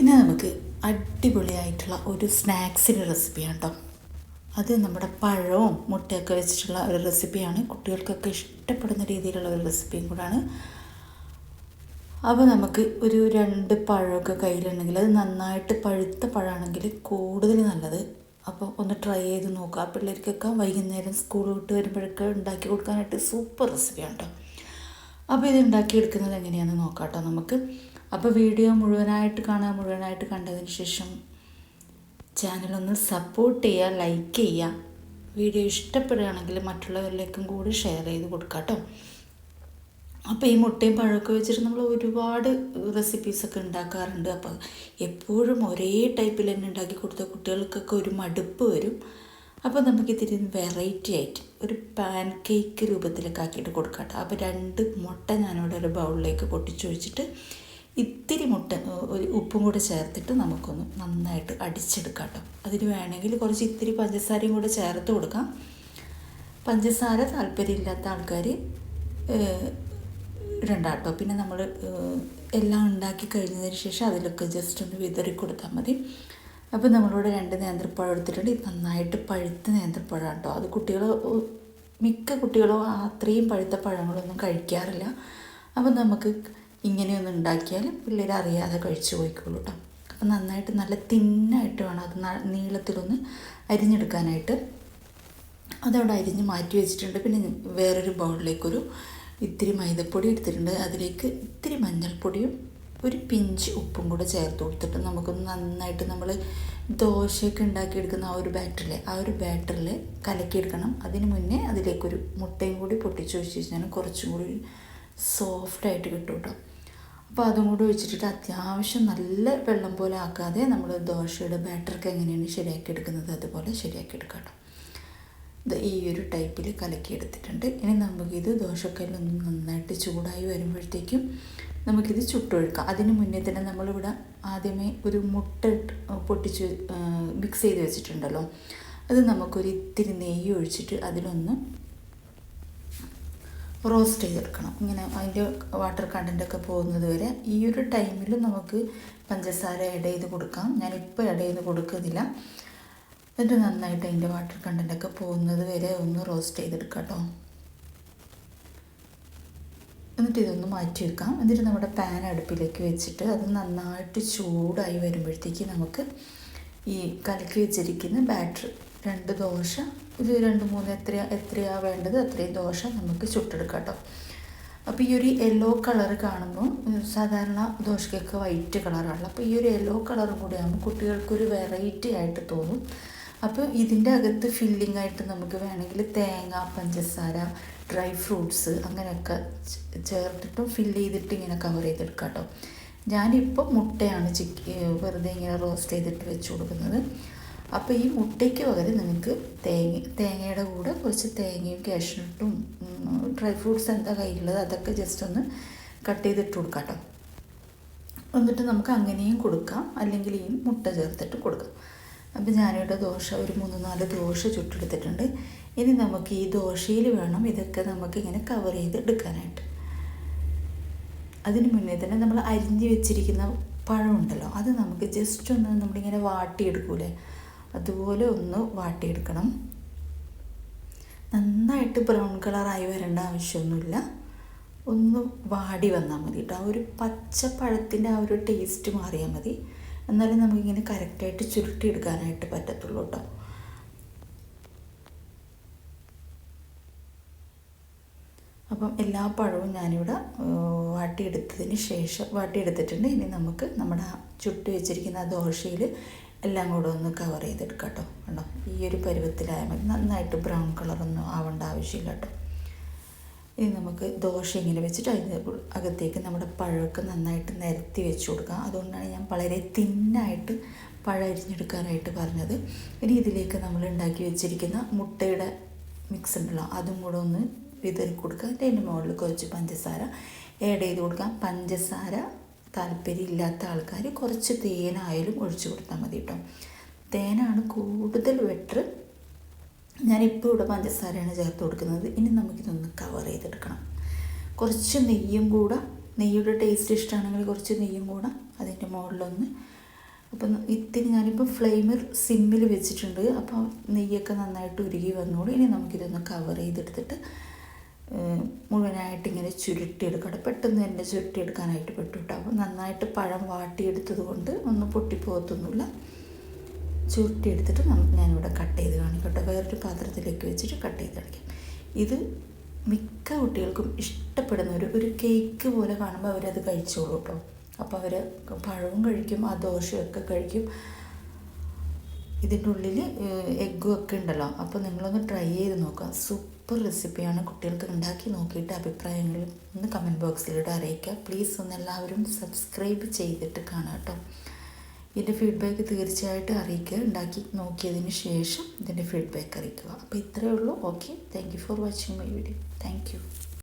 ഇനി നമുക്ക് അടിപൊളിയായിട്ടുള്ള ഒരു സ്നാക്സിന്റെ റെസിപ്പിയാണ് കേട്ടോ. അത് നമ്മുടെ പഴവും മുട്ടയൊക്കെ വെച്ചിട്ടുള്ള ഒരു റെസിപ്പിയാണ്. കുട്ടികൾക്കൊക്കെ ഇഷ്ടപ്പെടുന്ന രീതിയിലുള്ള ഒരു റെസിപ്പിയും കൂടാണ്. അപ്പോൾ നമുക്ക് ഒരു രണ്ട് പഴമൊക്കെ കയ്യിലുണ്ടെങ്കിൽ അത് നന്നായിട്ട് പഴുത്ത പഴമാണെങ്കിൽ കൂടുതൽ നല്ലത്. അപ്പോൾ ഒന്ന് ട്രൈ ചെയ്ത് നോക്കുക. പിള്ളേർക്കൊക്കെ വൈകുന്നേരം സ്കൂൾ വിട്ട് വരുമ്പോഴൊക്കെ ഉണ്ടാക്കി കൊടുക്കാനായിട്ട് സൂപ്പർ റെസിപ്പിയാണ് കേട്ടോ. അപ്പോൾ ഇത് ഉണ്ടാക്കിയെടുക്കുന്നത് എങ്ങനെയാണെന്ന് നോക്കാം കേട്ടോ നമുക്ക്. അപ്പോൾ വീഡിയോ മുഴുവനായിട്ട് കാണാൻ മുഴുവനായിട്ട് കണ്ടതിന് ശേഷം ചാനലൊന്ന് സപ്പോർട്ട് ചെയ്യുക ലൈക്ക് ചെയ്യുക. വീഡിയോ ഇഷ്ടപ്പെടുകയാണെങ്കിൽ മറ്റുള്ളവരിലേക്കും കൂടി ഷെയർ ചെയ്ത് കൊടുക്കാം കേട്ടോ. അപ്പോൾ ഈ മുട്ടയും പഴമൊക്കെ വെച്ചിട്ട് നമ്മൾ ഒരുപാട് റെസിപ്പീസൊക്കെ ഉണ്ടാക്കാറുണ്ട്. അപ്പോൾ എപ്പോഴും ഒരേ ടൈപ്പിൽ തന്നെ ഉണ്ടാക്കി കൊടുത്ത കുട്ടികൾക്കൊക്കെ ഒരു മടുപ്പ് വരും. അപ്പോൾ നമുക്ക് വെറൈറ്റി ആയിട്ട് ഒരു പാൻ കേക്ക് രൂപത്തിലൊക്കെ ആക്കിയിട്ട് കൊടുക്കാം അപ്പോൾ രണ്ട് മുട്ട ഞാനിവിടെ ഒരു ബൗളിലേക്ക് പൊട്ടിച്ചൊഴിച്ചിട്ട് ഇത്തിരി മുട്ട ഒരു ഉപ്പും കൂടെ ചേർത്തിട്ട് നമുക്കൊന്ന് നന്നായിട്ട് അടിച്ചെടുക്കാം കേട്ടോ. അതിന് വേണമെങ്കിൽ കുറച്ച് ഇത്തിരി പഞ്ചസാരയും കൂടെ ചേർത്ത് കൊടുക്കാം. പഞ്ചസാര താല്പര്യമില്ലാത്ത ആൾക്കാർ ഇടണ്ട കേട്ടോ. പിന്നെ നമ്മൾ എല്ലാം ഉണ്ടാക്കി കഴിഞ്ഞതിന് ശേഷം അതിലൊക്കെ ജസ്റ്റ് ഒന്ന് വിതറി കൊടുത്താൽ മതി. അപ്പോൾ നമ്മളിവിടെ രണ്ട് നേന്ത്രപ്പഴം എടുത്തിട്ടുണ്ട്. ഇത് നന്നായിട്ട് പഴുത്ത നേന്ത്രപ്പഴം കേട്ടോ. അത് കുട്ടികൾ മിക്ക കുട്ടികളും അത്രയും പഴുത്ത പഴങ്ങളൊന്നും കഴിക്കാറില്ല. അപ്പോൾ നമുക്ക് ഇങ്ങനെയൊന്നും ഉണ്ടാക്കിയാൽ പിള്ളേർ അറിയാതെ കഴിച്ചു പോയിക്കോളൂ കേട്ടോ അപ്പം നന്നായിട്ട് നല്ല തിന്നായിട്ട് വേണം അത് നീളത്തിലൊന്ന് അരിഞ്ഞെടുക്കാനായിട്ട്. അതവിടെ അരിഞ്ഞ് മാറ്റി വെച്ചിട്ടുണ്ട്. പിന്നെ വേറൊരു ബൗളിലേക്കൊരു ഇത്തിരി മൈദപ്പൊടി എടുത്തിട്ടുണ്ട്. അതിലേക്ക് ഇത്തിരി മഞ്ഞൾപ്പൊടിയും ഒരു പിഞ്ച് ഉപ്പും കൂടെ ചേർത്ത് കൊടുത്തിട്ട് നമുക്കൊന്ന് നന്നായിട്ട് നമ്മൾ ദോശയൊക്കെ ഉണ്ടാക്കിയെടുക്കുന്ന ആ ഒരു ബാറ്ററിൽ ആ ഒരു ബാറ്ററിൽ കലക്കിയെടുക്കണം. അതിന് മുന്നേ അതിലേക്കൊരു മുട്ടയും കൂടി പൊട്ടിച്ചു വെച്ച് കഴിഞ്ഞാൽ കുറച്ചും കൂടി സോഫ്റ്റായിട്ട് കിട്ടും കേട്ടോ അപ്പോൾ അതും കൂടി ഒഴിച്ചിട്ട് അത്യാവശ്യം നല്ല വെള്ളം പോലെ ആക്കാതെ നമ്മൾ ദോശയുടെ ബാറ്ററൊക്കെ എങ്ങനെയാണ് ശരിയാക്കി എടുക്കുന്നത് അതുപോലെ ശരിയാക്കി എടുക്കാം ഇത് ഈ ഒരു ടൈപ്പിൽ കലക്കിയെടുത്തിട്ടുണ്ട് ഇനി നമുക്കിത് ദോശക്കല്ലൊന്ന് നന്നായിട്ട് ചൂടായി വരുമ്പോഴത്തേക്കും നമുക്കിത് ചുട്ടൊഴുക്കാം. അതിന് മുന്നേ തന്നെ നമ്മളിവിടെ ആദ്യമേ ഒരു മുട്ട പൊട്ടിച്ച് മിക്സ് ചെയ്ത് വെച്ചിട്ടുണ്ടല്ലോ. അത് നമുക്കൊരു ഇത്തിരി നെയ്യ് ഒഴിച്ചിട്ട് അതിലൊന്ന് റോസ്റ്റ് ചെയ്തെടുക്കണം. ഇങ്ങനെ അതിന്റെ വാട്ടർ കണ്ടന്റൊക്കെ പോകുന്നത് വരെ ഈ ഒരു ടൈമിൽ നമുക്ക് പഞ്ചസാര ആഡ് ചെയ്ത് കൊടുക്കാം. ഞാനിപ്പോൾ ആഡ് ചെയ്ത് കൊടുക്കുന്നില്ല. എന്നിട്ട് നന്നായിട്ട് അതിന്റെ വാട്ടർ കണ്ടന്റൊക്കെ പോകുന്നത് വരെ ഒന്ന് റോസ്റ്റ് ചെയ്തെടുക്കാം കേട്ടോ. എന്നിട്ട് ഇതൊന്ന് മാറ്റി വെക്കാം. എന്നിട്ട് നമ്മുടെ പാൻ അടുപ്പിലേക്ക് വെച്ചിട്ട് അത് നന്നായിട്ട് ചൂടായി വരുമ്പോഴത്തേക്ക് നമുക്ക് ഈ കലക്കി വെച്ചിരിക്കുന്ന ബാറ്റർ രണ്ട് ദോശ. ഇത് രണ്ട് മൂന്ന് എത്ര എത്രയാണ് വേണ്ടത് അത്രയും ദോശ നമുക്ക് ചുട്ടെടുക്കാം കേട്ടോ അപ്പോൾ ഈ ഒരു യെല്ലോ കളർ കാണുമ്പോൾ സാധാരണ ദോശയ്ക്കൊക്കെ വൈറ്റ് കളറാണല്ലോ അപ്പോൾ ഈ ഒരു യെല്ലോ കളറും കൂടി ആകുമ്പോൾ കുട്ടികൾക്കൊരു വെറൈറ്റി ആയിട്ട് തോന്നും. അപ്പോൾ ഇതിന്റെ അകത്ത് ഫില്ലിംഗ് ആയിട്ട് നമുക്ക് വേണമെങ്കിൽ തേങ്ങ പഞ്ചസാര ഡ്രൈ ഫ്രൂട്ട്സ് അങ്ങനെയൊക്കെ ചേർത്തിട്ടും ഫില്ല് ചെയ്തിട്ട് ഇങ്ങനെ കവർ ചെയ്തെടുക്കാം കേട്ടോ ഞാനിപ്പോൾ മുട്ടയാണ് ചിക്കി വെറുതെ ഇങ്ങനെ റോസ്റ്റ് ചെയ്തിട്ട് വെച്ച് കൊടുക്കുന്നത്. അപ്പോൾ ഈ മുട്ടയ്ക്ക് പകരം നിങ്ങൾക്ക് തേങ്ങ തേങ്ങയുടെ കൂടെ കുറച്ച് തേങ്ങയും കാഷ്നട്ടും ഡ്രൈ ഫ്രൂട്ട്സ് എന്താ കയ്യിലുള്ളത് അതൊക്കെ ജസ്റ്റ് ഒന്ന് കട്ട് ചെയ്തിട്ട് കൊടുക്കാം കേട്ടോ എന്നിട്ട് നമുക്ക് അങ്ങനെയും കൊടുക്കാം. അല്ലെങ്കിൽ ഈ മുട്ട ചേർത്തിട്ട് കൊടുക്കാം. അപ്പോൾ ഞാനിവിടെ ദോശ ഒരു മൂന്ന് നാല് ദോശ ചുട്ടെടുത്തിട്ടുണ്ട്. ഇനി നമുക്ക് ഈ ദോശയിൽ വേണം ഇതൊക്കെ നമുക്ക് ഇങ്ങനെ കവർ ചെയ്ത് എടുക്കാനായിട്ട്. അതിന് മുന്നേ തന്നെ നമ്മൾ അരിഞ്ഞ് വെച്ചിരിക്കുന്ന പഴമുണ്ടല്ലോ അത് നമുക്ക് ജസ്റ്റ് ഒന്ന് നമ്മളിങ്ങനെ വാട്ടിയെടുക്കൂലേ? അതുപോലെ ഒന്ന് വാട്ടിയെടുക്കണം. നന്നായിട്ട് ബ്രൗൺ കളറായി വരേണ്ട ആവശ്യമൊന്നുമില്ല. ഒന്ന് വാടി വന്നാൽ മതി കേട്ടോ. ആ ഒരു പച്ചപ്പഴത്തിന്റെ ആ ഒരു ടേസ്റ്റ് മാറിയാൽ മതി. എന്നാലേ നമുക്കിങ്ങനെ കറക്റ്റായിട്ട് ചുരുട്ടിയെടുക്കാനായിട്ട് പറ്റത്തുള്ളൂ കേട്ടോ. അപ്പം എല്ലാ പഴവും ഞാനിവിടെ വാട്ടിയെടുത്തതിന് ശേഷം വാട്ടിയെടുത്തിട്ടുണ്ട്. ഇനി നമുക്ക് നമ്മുടെ ചുട്ടി വെച്ചിരിക്കുന്ന ദോശയിൽ എല്ലാം കൂടെ ഒന്ന് കവർ ചെയ്തെടുക്കാം കേട്ടോ കണ്ടോ? ഈ ഒരു പരുവത്തിലായാൽ മതി. നന്നായിട്ട് ബ്രൗൺ കളറൊന്നും ആവേണ്ട ആവശ്യമില്ല കേട്ടോ. ഇനി നമുക്ക് ദോശ ഇങ്ങനെ വെച്ചിട്ട് അതിന് അകത്തേക്ക് നമ്മുടെ പഴമൊക്കെ നന്നായിട്ട് നിരത്തി വെച്ച് കൊടുക്കാം. അതുകൊണ്ടാണ് ഞാൻ വളരെ തിന്നായിട്ട് പഴം അരിഞ്ഞെടുക്കാനായിട്ട് പറഞ്ഞത്. ഇനി ഇതിലേക്ക് നമ്മൾ ഉണ്ടാക്കി വെച്ചിരിക്കുന്ന മുട്ടയുടെ മിക്സ് ഉണ്ടല്ലോ അതും കൂടെ ഒന്ന് വിതറി കൊടുക്കുക അതിന്റെ മുകളിൽ കുറച്ച് പഞ്ചസാര ആഡ് ചെയ്ത് കൊടുക്കാം. പഞ്ചസാര താല്പര്യമില്ലാത്ത ആൾക്കാർ കുറച്ച് തേനായാലും ഒഴിച്ചു കൊടുത്താൽ മതി കേട്ടോ. തേനാണ് കൂടുതൽ ബെറ്റർ ഞാനിപ്പോൾ ഇവിടെ പഞ്ചസാരയാണ് ചേർത്ത് കൊടുക്കുന്നത്. ഇനി നമുക്കിതൊന്ന് കവർ ചെയ്തെടുക്കണം. കുറച്ച് നെയ്യും കൂടെ. നെയ്യുടെ ടേസ്റ്റ് ഇഷ്ടമാണെങ്കിൽ കുറച്ച് നെയ്യും കൂടെ. അതിന്റെ മുകളിലൊന്ന്. അപ്പം ഇത്തിരി ഞാനിപ്പോൾ ഫ്ലെയിമർ സിമ്മിൽ വെച്ചിട്ടുണ്ട്. അപ്പോൾ നെയ്യൊക്കെ നന്നായിട്ട് ഉരുകി വന്നോളൂ. ഇനി നമുക്കിതൊന്ന് കവർ ചെയ്തെടുത്തിട്ട് മുഴുവനായിട്ട് ഇങ്ങനെ ചുരുട്ടിയെടുക്കണം. പെട്ടെന്ന് തന്നെ ചുരുട്ടിയെടുക്കാനായിട്ട് പറ്റും അപ്പോൾ നന്നായിട്ട് പഴം വാട്ടിയെടുത്തത് കൊണ്ട് ഒന്നും പൊട്ടിപ്പോകത്തൊന്നുമില്ല ചുരുട്ടിയെടുത്തിട്ട് നമുക്ക് ഞാനിവിടെ കട്ട് ചെയ്ത് കാണിക്കട്ടെ. വേറൊരു പാത്രത്തിലേക്ക് വെച്ചിട്ട് കട്ട് ചെയ്ത് കാണിക്കാം. ഇത് മിക്ക കുട്ടികൾക്കും ഇഷ്ടപ്പെടുന്ന ഒരു ഒരു കേക്ക് പോലെ കാണുമ്പോൾ അവരത് കഴിച്ചോളൂ കേട്ടോ അപ്പോൾ അവർ പഴവും കഴിക്കും ആ ദോശയൊക്കെ കഴിക്കും. ഇതിന്റെ ഉള്ളിൽ എഗ്ഗും ഒക്കെ ഉണ്ടല്ലോ. അപ്പോൾ നിങ്ങളൊന്ന് ട്രൈ ചെയ്ത് നോക്കുക. സൂപ്പർ റെസിപ്പിയാണ് കുട്ടികൾക്ക് ഉണ്ടാക്കി നോക്കിയിട്ട് അഭിപ്രായങ്ങൾ ഒന്ന് കമന്റ് ബോക്സിലൂടെ അറിയിക്കുക. പ്ലീസ് ഒന്ന് എല്ലാവരും സബ്സ്ക്രൈബ് ചെയ്തിട്ട് കാണാം കേട്ടോ. ഇതിന്റെ ഫീഡ്ബാക്ക് തീർച്ചയായിട്ടും അറിയിക്കുക. ഉണ്ടാക്കി നോക്കിയതിന് ശേഷം ഇതിന്റെ ഫീഡ്ബാക്ക് അറിയിക്കുക. അപ്പോൾ ഇത്രയേ ഉള്ളൂ. Okay thank you for watching my video thank you